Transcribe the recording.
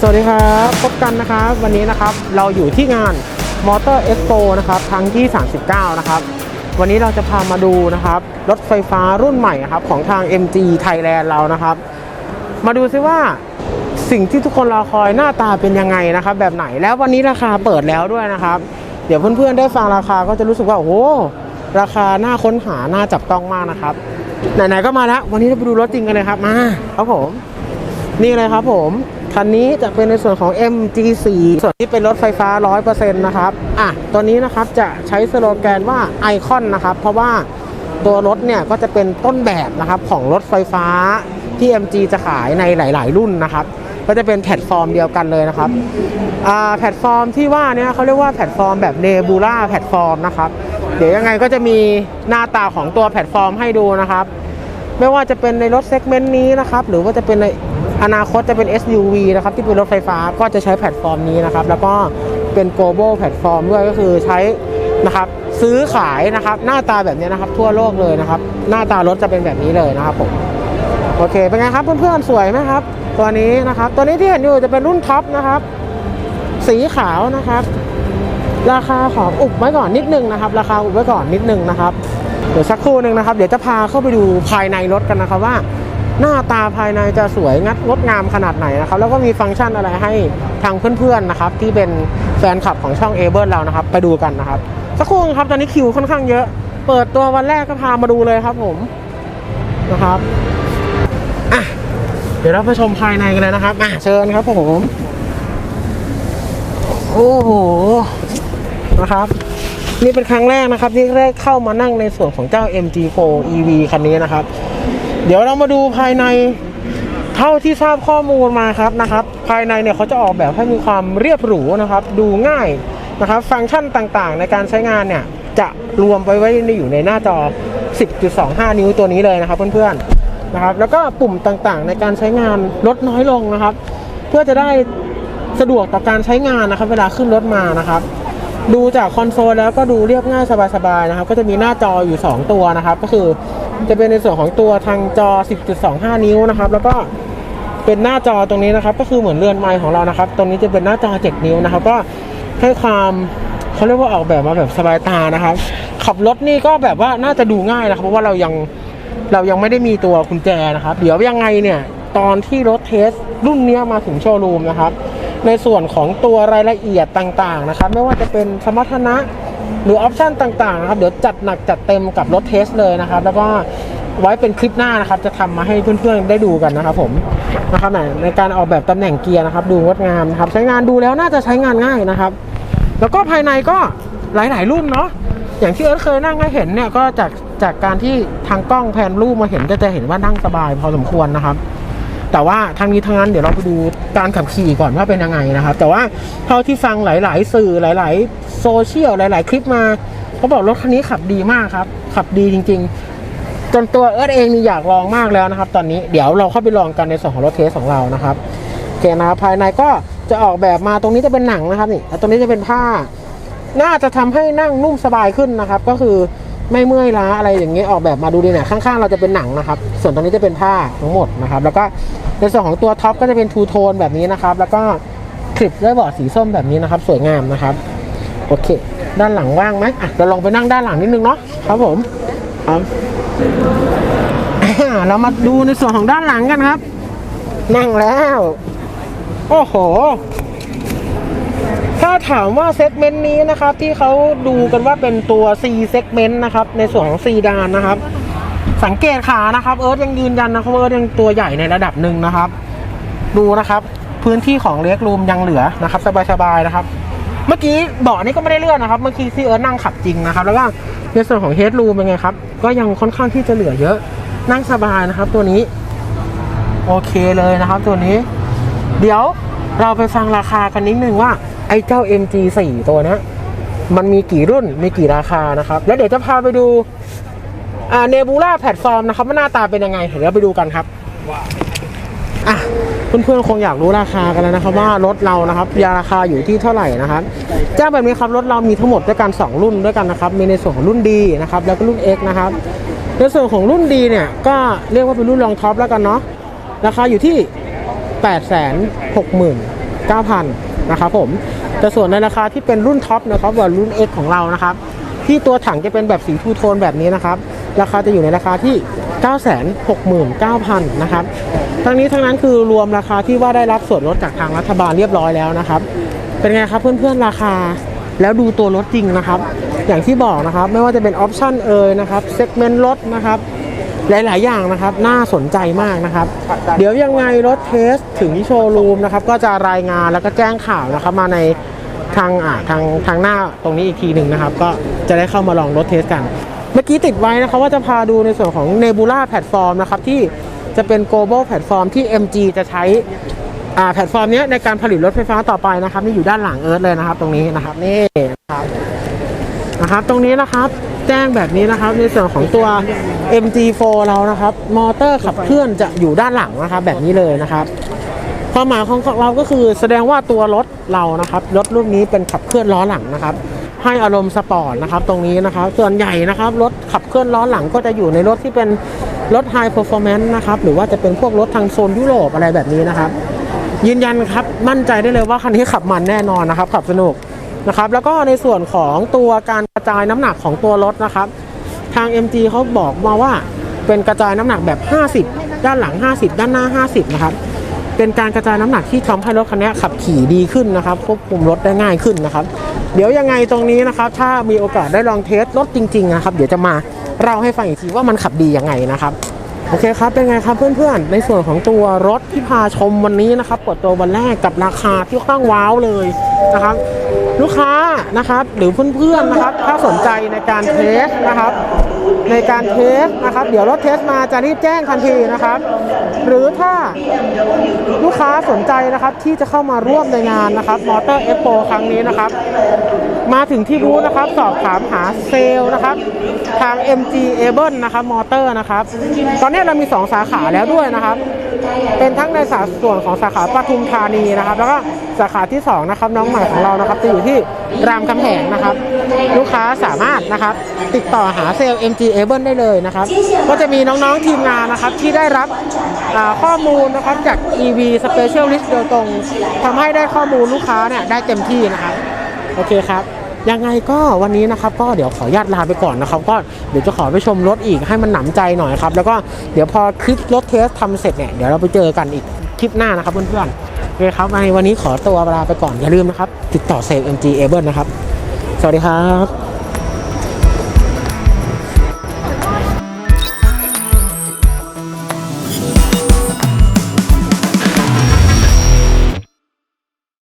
สวัสดีครับ พบกันนะครับวันนี้นะครับเราอยู่ที่งาน Motor Expo นะครับครั้งที่ 39 นะครับ วันนี้เราจะพามาดูนะครับรถไฟฟ้ารุ่นใหม่ครับของทาง MG Thailand เรานะครับ มาดูซิว่าสิ่งที่ทุกคนรอคอยหน้าตาเป็นยังไงนะครับ แบบไหนแล้ววันนี้ราคาเปิดแล้วด้วยนะครับ เดี๋ยวเพื่อนๆได้ฟังราคาก็จะรู้สึกว่าโอ้โหราคาน่าค้นหาน่าจับต้องมากนะครับไหนๆก็มาแล้ววันนี้เราไปดูรถจริงกันเลยครับมาครับผม นี่เลยครับผม คันนี้จะเป็นในส่วนของ MG4 ส่วนที่เป็นรถไฟฟ้า 100%นะครับ อะ ตัวนี้นะครับจะใช้สโลแกนว่าไอคอนนะครับ เพราะว่าตัวรถเนี่ยก็จะเป็นต้นแบบนะครับของรถไฟฟ้าที่ MG จะขายในหลาย ๆ รุ่นนะครับ ก็จะเป็นแพลตฟอร์มเดียวกันเลยนะครับ อ่า แพลตฟอร์มที่ว่าเนี่ยเขาเรียกว่าแพลตฟอร์มแบบเนบูล่าแพลตฟอร์มนะครับ เดี๋ยวยังไงก็จะมีหน้าตาของตัวแพลตฟอร์มให้ดูนะครับ ไม่ว่าจะเป็นในรถเซกเมนต์นี้นะครับ หรือว่าจะเป็นใน อนาคตจะเป็น SUV นะครับที่เป็นรถไฟฟ้าก็จะใช้แพลตฟอร์มนี้นะครับ แล้วก็เป็น global แพลตฟอร์มด้วยก็คือใช้นะครับซื้อขายนะครับ หน้าตาแบบนี้นะครับ ทั่วโลกเลยนะครับ หน้าตารถจะเป็นแบบนี้เลยนะครับผมโอเคเป็นไงครับเพื่อนๆสวยไหมครับ ตัวนี้นะครับ ตัวนี้ที่เห็นอยู่จะเป็นรุ่นท็อปนะครับ สีขาวนะครับ ราคาขออุบไว้ก่อนนิดนึงนะครับ ราคาอุบไว้ก่อนนิดนึงนะครับเดี๋ยวสักครู่หนึ่งนะครับ เดี๋ยวจะพาเข้าไปดูภายในรถกันนะครับว่า หน้าตาภายในจะสวยงัดงดงามขนาดไหนนะครับ แล้วก็มีฟังก์ชันอะไรให้ทางเพื่อนๆนะครับ ที่เป็นแฟนคลับของช่องเอเบิร์เรานะครับ ไปดูกันนะครับ สักครู่ครับตอนนี้คิวค่อนข้างเยอะ เปิดตัววันแรกก็พามาดูเลยครับผมนะครับอะเดี๋ยวเราไปชมภายในกันเลยนะครับอะเชิญครับผมโอ้โหนะครับนี่เป็นครั้งแรกนะครับที่ได้เข้ามานั่งในส่วนของเจ้า MG4 EV คันนี้นะครับ เดี๋ยวเรามาดูภายในเท่าที่ทราบข้อมูลมาครับนะครับ ภายในเนี่ยเขาจะออกแบบให้มีความเรียบหรูนะครับ ดูง่ายนะครับ ฟังก์ชันต่างๆ ในการใช้งานเนี่ยจะรวมไปไว้ในอยู่ในหน้าจอ 10.25 นิ้วตัวนี้เลยนะครับเพื่อนๆนะครับ แล้วก็ปุ่มต่างๆ ในการใช้งานลดน้อยลงนะครับ เพื่อจะได้สะดวกต่อการใช้งานนะครับ เวลาขึ้นรถมานะครับ ดูจากคอนโซลแล้วก็ดูเรียบง่ายสบายๆนะครับ ก็จะมีหน้าจออยู่ 2 ตัวนะครับ ก็คือ จะเป็นในส่วนของตัวทางจอ 10.25 นิ้วนะครับ แล้วก็เป็นหน้าจอตรงนี้นะครับ ก็คือเหมือนเรือนไม้ของเรานะครับ ตรงนี้จะเป็นหน้าจอ 7 นิ้วนะครับ ก็ให้ความเขาเรียกว่าออกแบบมาแบบสบายตานะครับ ขับรถนี่ก็แบบว่าน่าจะดูง่ายนะครับ เพราะว่าเรายังเรายังไม่ได้มีตัวกุญแจนะครับ เดี๋ยวยังไงเนี่ยตอนที่รถเทสรุ่นเนี้ยมาถึงโชว์รูมนะครับ ในส่วนของตัวรายละเอียดต่างๆนะครับ ไม่ว่าจะเป็นสมรรถนะ หรือออปชันต่างๆนะครับเดี๋ยวจัดหนักจัดเต็มกับรถเทสเลยนะครับ แล้วก็ไว้เป็นคลิปหน้านะครับ จะทำมาให้เพื่อนๆได้ดูกันนะครับผมนะครับในในการออกแบบตำแหน่งเกียร์นะครับ ดูงดงามนะครับ ใช้งานดูแล้วน่าจะใช้งานง่ายนะครับ แล้วก็ภายในก็หลายๆรุ่นเนาะอย่างที่เอิร์ธเคยนั่งให้เห็นเนี่ยก็จากจากการที่ทางกล้องแพนรูปมาเห็นก็จะเห็นว่านั่งสบายพอสมควรนะครับ แต่ว่าทางนี้ทางนั้นเดี๋ยวเราไปดูการขับขี่ก่อนว่าเป็นยังไงนะครับ แต่ว่าเท่าที่ฟังหลาย ๆ สื่อหลาย ๆ โซเชียลหลาย ๆ คลิปมาเขาบอกรถคันนี้ขับดีมากครับ ขับดีจริง ๆ จนตัวเอิร์ธเองนี่อยากลองมากแล้วนะครับ ตอนนี้เดี๋ยวเราเข้าไปลองกันในส่วนของรถเทสของเรานะครับโอเคนะครับภายในก็จะออกแบบมาตรงนี้จะเป็นหนังนะครับนี่แล้วตรงนี้จะเป็นผ้า น่าจะทำให้นั่งนุ่มสบายขึ้นนะครับ ก็คือไม่เมื่อยล้าอะไรอย่างเงี้ยออกแบบมาดูดีเนี่ยข้างๆ เราจะเป็นหนังนะครับ ส่วนตรงนี้จะเป็นผ้าทั้งหมดนะครับ แล้วก็ ในส่วนของตัวท็อปก็จะเป็นทูโทนแบบนี้นะครับ แล้วก็คลิปด้วยเบาะสีส้มแบบนี้นะครับ สวยงามนะครับ โอเค ด้านหลังว่างไหมอะเราลองไปนั่งด้านหลังนิดนึงเนาะครับผมครับเรามาดูในส่วนของด้านหลังกันครับ นั่งแล้ว โอ้โห ถ้าถามว่าเซกเมนต์นี้นะครับ ที่เขาดูกันว่าเป็นตัว C เซกเมนต์นะครับ ในส่วนของซีดานนะครับ สังเกตขานะครับเอิร์ธยังยืนยันนะครับเอิร์ธยังตัวใหญ่ในระดับหนึ่งนะครับ ดูนะครับ พื้นที่ของเล็กรูมยังเหลือนะครับ สบายๆนะครับ เมื่อกี้เบาะนี้ก็ไม่ได้เลื่อนนะครับ เมื่อกี้ที่เอิร์ธนั่งขับจริงนะครับ แล้วก็ในส่วนของเฮดรูมเป็นไงครับ ก็ยังค่อนข้างที่จะเหลือเยอะนั่งสบายนะครับ ตัวนี้ โอเคเลยนะครับตัวนี้ เดี๋ยวเราไปฟังราคากันนิดนึงว่าไอ้เจ้า MG4 ตัวนี้มันมีกี่รุ่นมีกี่ราคานะครับ แล้วเดี๋ยวจะพาไปดู อ่าเนบูล่าแพลตฟอร์มนะครับว่าหน้าตาเป็นยังไง เดี๋ยวเราไปดูกันครับอะเพื่อนๆคงอยากรู้ราคากันแล้วนะครับว่ารถเรานะครับยาราคาอยู่ที่เท่าไหร่นะครับแจ้งแบบนี้ครับรถเรามีทั้งหมดด้วยกัน2รุ่นด้วยกันนะครับมีในส่วนของรุ่นดีนะครับแล้วก็รุ่น X นะครับในส่วนของรุ่นดีเนี่ยก็เรียกว่าเป็นรุ่นรองท็อปแล้วกันเนาะราคาอยู่ที่ 8 6 0 0 0 0 69,000นะครับผมแต่ส่วนในราคาที่เป็นรุ่นท็อปนะครับว่ารุ่น X ของเรานะครับที่ตัวถังจะเป็นแบบสีทูโทนแบบนี้นะครับ ราคาจะอยู่ในราคาที่ 969,000นะครับทั้งนี้ทั้งนั้นคือรวมราคาที่ว่าได้รับส่วนลดจากทางรัฐบาลเรียบร้อยแล้วนะครับ เป็นไงครับเพื่อนๆราคาแล้วดูตัวรถจริงนะครับ อย่างที่บอกนะครับไม่ว่าจะเป็นออปชั่นเอ่ยนะครับเซกเมนต์รถนะครับหลาย ๆ อย่างนะครับ น่าสนใจมากนะครับ เดี๋ยวยังไงรถเทสถึงที่โชว์รูมนะครับ ก็จะรายงานแล้วก็แจ้งข่าวนะครับ มาในทางอ่าทางทางหน้าตรงนี้อีกทีหนึ่งนะครับ ก็จะได้เข้ามาลองรถเทสกัน กี้ติดไว้นะครับว่าจะพาดูในส่วนของ Nebula แพลตฟอร์มนะครับที่จะเป็น global แพลตฟอร์มที่ MG จะใช้แพลตฟอร์มนี้ในการผลิตรถไฟฟ้าต่อไปนะครับนี่อยู่ด้านหลังเอิร์ธเลยนะครับ ตรงนี้นะครับนี่นะครับนะครับ ตรงนี้นะครับแจ้งแบบนี้นะครับในส่วนของตัว MG4 เรานะครับ มอเตอร์ขับเคลื่อนจะอยู่ด้านหลังนะครับ แบบนี้เลยนะครับความหมายของเราก็คือแสดงว่าตัวรถเรานะครับรถรุ่นนี้เป็นขับเคลื่อนล้อหลังนะครับ ให้อารมณ์สปอร์ตนะครับตรงนี้นะครับส่วนใหญ่นะครับรถขับเคลื่อนล้อหลังก็จะอยู่ในรถที่เป็นรถ High Performance นะครับหรือว่าจะเป็นพวกรถทางโซนยุโรปอะไรแบบนี้นะครับ ยืนยันครับมั่นใจได้เลยว่าคันนี้ขับมันแน่นอนนะครับขับสนุกนะครับแล้วก็ในส่วนของตัวการกระจายน้ำหนักของตัวรถนะครับ ทาง MG เขาบอกมาว่าเป็นกระจายน้ำหนักแบบ 50 ด้านหลัง 50 ด้านหน้า 50 นะครับ เป็นการกระจายน้ำหนักที่ทำให้รถคันนี้ขับขี่ดีขึ้นนะครับควบคุมรถได้ง่ายขึ้นนะครับ เดี๋ยวยังไงตรงนี้นะครับถ้ามีโอกาสได้ลองเทสรถจริงๆนะครับเดี๋ยวจะมาเล่าให้ฟังอีกทีว่ามันขับดียังไงนะครับโอเคครับ เป็นไงครับเพื่อนๆ ในส่วนของตัวรถที่พาชมวันนี้นะครับเปิดตัววันแรกกับราคาที่ค่อนข้างว้าวเลยนะครับ ลูกค้านะครับ หรือเพื่อนๆนะครับ ถ้าสนใจในการเทสนะครับ ในการเทสนะครับ เดี๋ยวรถเทสมาจะรีบแจ้งทันทีนะครับ หรือถ้าลูกค้าสนใจนะครับที่จะเข้ามาร่วมในงานนะครับมอเตอร์เอ็กโปครั้งนี้นะครับ มาถึงที่รู้นะครับสอบถามหาเซลนะครับ ทาง MG a b l e นะครับมอเตอร์นะครับ ตอนนี้เรามี 2 สาขาแล้วด้วยนะครับ เป็นทั้งในสาส่วนของสาขาปทุมธานีนะครับ แล้วก็สาขาที่2นะครับน้องใหม่ของเรานะครับจะอยู่ที่รามคำแหงนะครับ ลูกค้าสามารถนะครับ ติดต่อหาเซลล์ MG a b l e ได้เลยนะครับ ก็จะมีน้องๆทีมงานนะครับที่ได้รับข้อมูลนะครับจาก EV Specialist โดยตรงทำให้ได้ข้อมูลลูกค้าเนี่ยได้เต็มที่นะครับ โอเคครับ ยังไงก็วันนี้นะครับก็เดี๋ยวขอญาตลาไปก่อนนะครับ ก็เดี๋ยวจะขอไปชมรถอีกให้มันหนำใจหน่อยครับ แล้วก็เดี๋ยวพอคลิปรถเทสทำเสร็จเนี่ยเดี๋ยวเราไปเจอกันอีกคลิปหน้านะครับเพื่อนๆโอเคครับในวันนี้ขอตัวลาไปก่อนอย่าลืมนะครับ ติดต่อเซลล์ MG Able นะครับ สวัสดีครับ